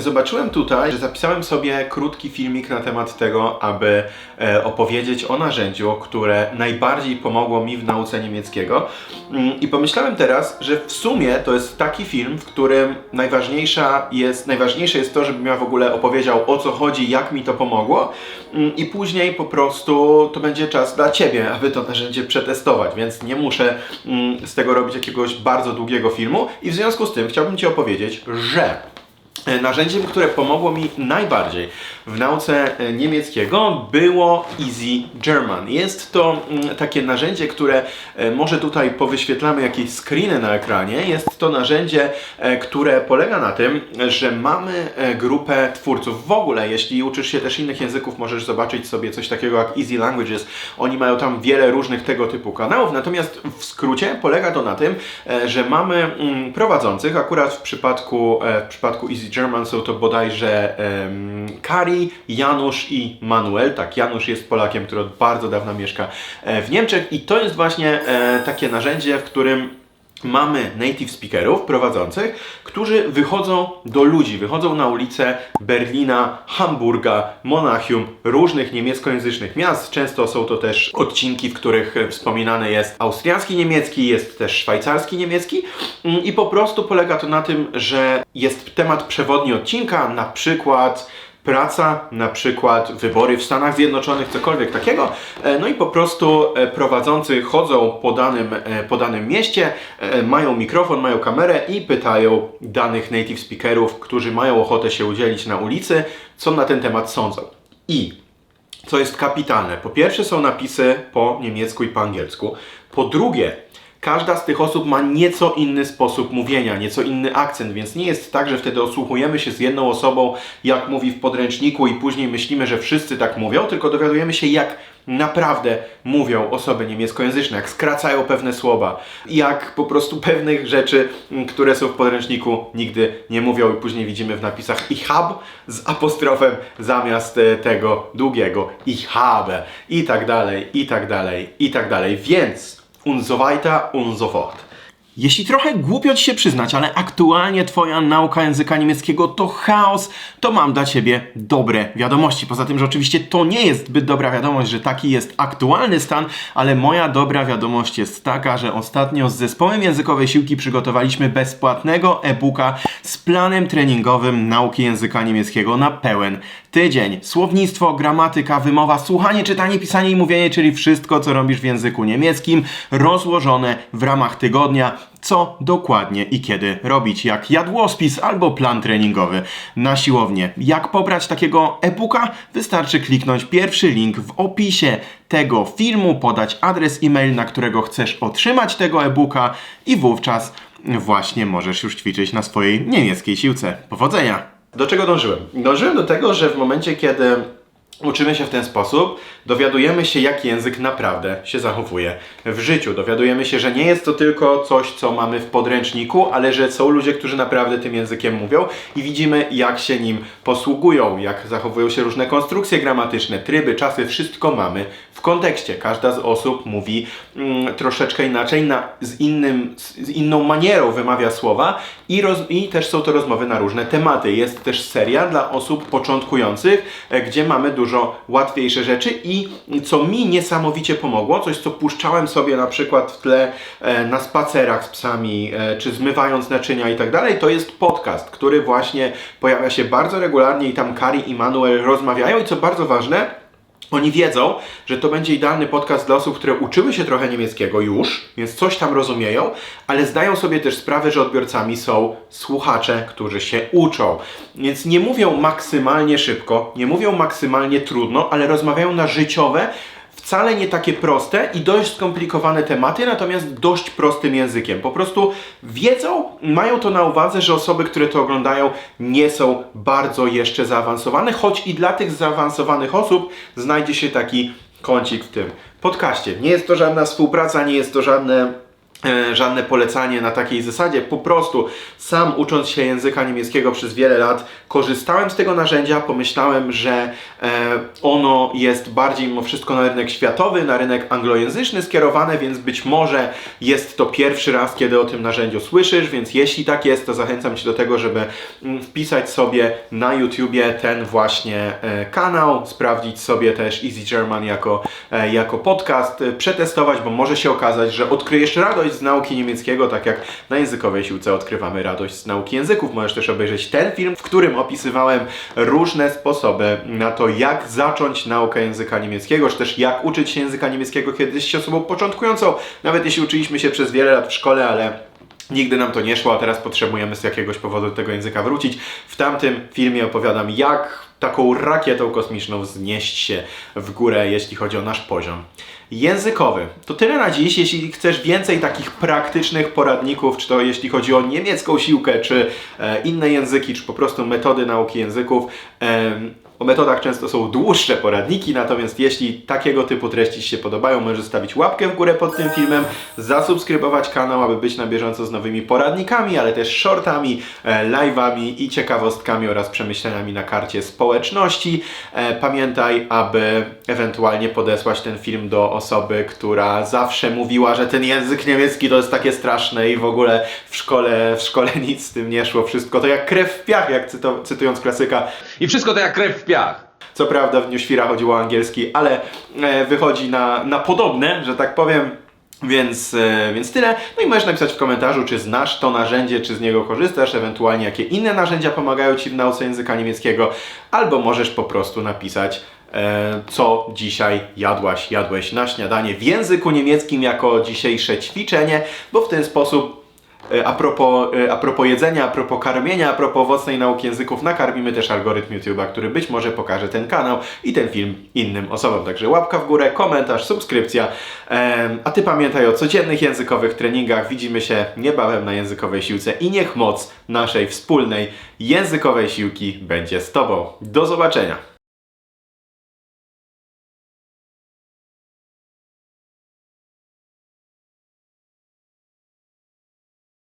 Zobaczyłem tutaj, że zapisałem sobie krótki filmik na temat tego, aby e, opowiedzieć o narzędziu, które najbardziej pomogło mi w nauce niemieckiego. Mm, I pomyślałem teraz, że w sumie to jest taki film, w którym najważniejsza jest, najważniejsze jest to, żebym ja w ogóle opowiedział o co chodzi, jak mi to pomogło. Mm, I później po prostu to będzie czas dla Ciebie, aby to narzędzie przetestować, więc nie muszę mm, z tego robić jakiegoś bardzo długiego filmu. I w związku z tym chciałbym Ci opowiedzieć, że Narzędziem, które pomogło mi najbardziej w nauce e, niemieckiego było Easy German. Jest to mm, takie narzędzie, które e, może tutaj powyświetlamy jakieś screeny na ekranie. Jest to narzędzie, e, które polega na tym, że mamy e, grupę twórców. W ogóle, jeśli uczysz się też innych języków, możesz zobaczyć sobie coś takiego jak Easy Languages. Oni mają tam wiele różnych tego typu kanałów, natomiast w skrócie polega to na tym, e, że mamy mm, prowadzących, akurat w przypadku, e, w przypadku Easy German są to bodajże em, Kari, Janusz i Manuel. Tak, Janusz jest Polakiem, który od bardzo dawna mieszka e, w Niemczech i to jest właśnie e, takie narzędzie, w którym mamy native speakerów prowadzących, którzy wychodzą do ludzi, wychodzą na ulice Berlina, Hamburga, Monachium, różnych niemieckojęzycznych miast. Często są to też odcinki, w których e, wspominany jest austriacki niemiecki, jest też szwajcarski niemiecki Mm, i po prostu polega to na tym, że jest temat przewodni odcinka, na przykład praca, na przykład wybory w Stanach Zjednoczonych, cokolwiek takiego. E, No i po prostu e, prowadzący chodzą po danym, e, po danym mieście, mają mikrofon, mają kamerę i pytają danych native speakerów, którzy mają ochotę się udzielić na ulicy, co na ten temat sądzą. I co jest kapitalne. Po pierwsze są napisy po niemiecku i po angielsku. Po drugie, każda z tych osób ma nieco inny sposób mówienia, nieco inny akcent, więc nie jest tak, że wtedy osłuchujemy się z jedną osobą, jak mówi w podręczniku i później myślimy, że wszyscy tak mówią, tylko dowiadujemy się, jak naprawdę mówią osoby niemieckojęzyczne, jak skracają pewne słowa, jak po prostu pewnych rzeczy, m, które są w podręczniku, nigdy nie mówią i później widzimy w napisach ich hab z apostrofem zamiast e, tego długiego ich habe i tak dalej, i tak dalej, i tak dalej. Więc und so weiter und so fort. Jeśli trochę głupio ci się przyznać, ale aktualnie twoja nauka języka niemieckiego to chaos, to mam dla ciebie dobre wiadomości. Poza tym, że oczywiście to nie jest zbyt dobra wiadomość, że taki jest aktualny stan, ale moja dobra wiadomość jest taka, że ostatnio z zespołem językowej siłki przygotowaliśmy bezpłatnego e-booka z planem treningowym nauki języka niemieckiego na pełen tydzień. Słownictwo, gramatyka, wymowa, słuchanie, czytanie, pisanie i mówienie, czyli wszystko, co robisz w języku niemieckim, rozłożone w ramach tygodnia co dokładnie i kiedy robić, jak jadłospis albo plan treningowy na siłownię. Jak pobrać takiego e-booka? Wystarczy kliknąć pierwszy link w opisie tego filmu, podać adres e-mail, na którego chcesz otrzymać tego e-booka i wówczas właśnie możesz już ćwiczyć na swojej niemieckiej siłce. Powodzenia! Do czego dążyłem? Dążyłem do tego, że w momencie, kiedy uczymy się w ten sposób, dowiadujemy się, jak język naprawdę się zachowuje w życiu. Dowiadujemy się, że nie jest to tylko coś, co mamy w podręczniku, ale że są ludzie, którzy naprawdę tym językiem mówią i widzimy, jak się nim posługują, jak zachowują się różne konstrukcje gramatyczne, tryby, czasy, wszystko mamy w kontekście. Każda z osób mówi mm, troszeczkę inaczej, na, z, innym, z, inną manierą wymawia słowa i, roz, i też są to rozmowy na różne tematy. Jest też seria dla osób początkujących, e, gdzie mamy dużo łatwiejsze rzeczy i co mi niesamowicie pomogło, coś co puszczałem sobie na przykład w tle e, na spacerach z psami, e, czy zmywając naczynia i tak dalej, to jest podcast, który właśnie pojawia się bardzo regularnie i tam Kari i Manuel rozmawiają i co bardzo ważne, oni wiedzą, że to będzie idealny podcast dla osób, które uczyły się trochę niemieckiego już, więc coś tam rozumieją, ale zdają sobie też sprawę, że odbiorcami są słuchacze, którzy się uczą. Więc nie mówią maksymalnie szybko, nie mówią maksymalnie trudno, ale rozmawiają na życiowe, wcale nie takie proste i dość skomplikowane tematy, natomiast dość prostym językiem. Po prostu wiedzą, mają to na uwadze, że osoby, które to oglądają, nie są bardzo jeszcze zaawansowane, choć i dla tych zaawansowanych osób znajdzie się taki kącik w tym podcaście. Nie jest to żadna współpraca, nie jest to żadne żadne polecanie na takiej zasadzie. Po prostu sam ucząc się języka niemieckiego przez wiele lat, korzystałem z tego narzędzia, pomyślałem, że e, ono jest bardziej mimo wszystko na rynek światowy, na rynek anglojęzyczny skierowane, więc być może jest to pierwszy raz, kiedy o tym narzędziu słyszysz, więc jeśli tak jest, to zachęcam Cię do tego, żeby mm, wpisać sobie na YouTubie ten właśnie e, kanał, sprawdzić sobie też Easy German jako, e, jako podcast, e, przetestować, bo może się okazać, że odkryjesz radość z nauki niemieckiego, tak jak na językowej siłce odkrywamy radość z nauki języków. Możesz też obejrzeć ten film, w którym opisywałem różne sposoby na to, jak zacząć naukę języka niemieckiego, czy też jak uczyć się języka niemieckiego, kiedy jesteś osobą początkującą, nawet jeśli uczyliśmy się przez wiele lat w szkole, ale Nigdy nam to nie szło, a teraz potrzebujemy z jakiegoś powodu do tego języka wrócić. W tamtym filmie opowiadam, jak taką rakietą kosmiczną wznieść się w górę, jeśli chodzi o nasz poziom językowy. To tyle na dziś. Jeśli chcesz więcej takich praktycznych poradników, czy to jeśli chodzi o niemiecką siłkę, czy e, inne języki, czy po prostu metody nauki języków, em, o metodach często są dłuższe poradniki, natomiast jeśli takiego typu treści Ci się podobają, możesz zostawić łapkę w górę pod tym filmem, zasubskrybować kanał, aby być na bieżąco z nowymi poradnikami, ale też shortami, e, live'ami i ciekawostkami oraz przemyśleniami na karcie społeczności. E, Pamiętaj, aby ewentualnie podesłać ten film do osoby, która zawsze mówiła, że ten język niemiecki to jest takie straszne i w ogóle w szkole, w szkole nic z tym nie szło, wszystko to jak krew w piach, jak cytując klasyka. I wszystko to jak krew w piach. Co prawda w Dniu Świra chodziło o angielski, ale e, wychodzi na, na podobne, że tak powiem. Więc, e, więc tyle. No i możesz napisać w komentarzu, czy znasz to narzędzie, czy z niego korzystasz, ewentualnie jakie inne narzędzia pomagają Ci w nauce języka niemieckiego, albo możesz po prostu napisać, e, co dzisiaj jadłaś, jadłeś na śniadanie w języku niemieckim jako dzisiejsze ćwiczenie, bo w ten sposób A propos, e, a propos jedzenia, a propos karmienia, a propos owocnej nauki języków, nakarmimy też algorytm YouTube'a, który być może pokaże ten kanał i ten film innym osobom. Także łapka w górę, komentarz, subskrypcja. A Ty pamiętaj o codziennych językowych treningach. Widzimy się niebawem na językowej siłce i niech moc naszej wspólnej językowej siłki będzie z Tobą. Do zobaczenia!